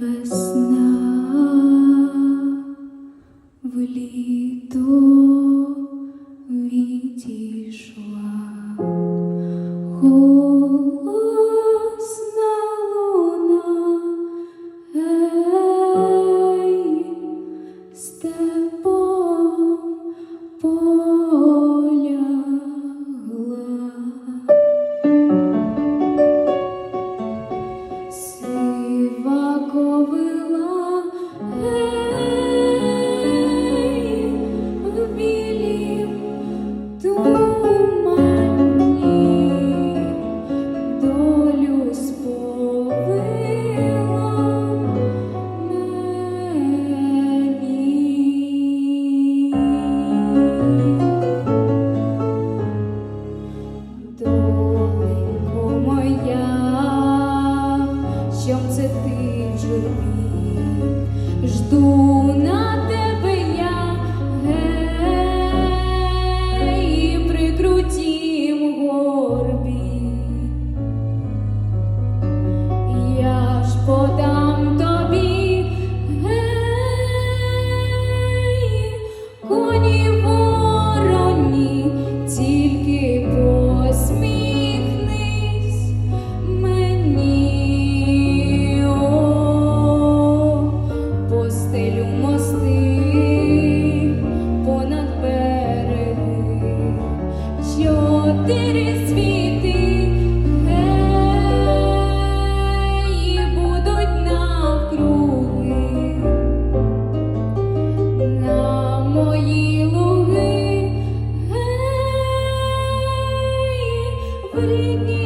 Весна в літо відійшла, голосна степом поля. жду на. bring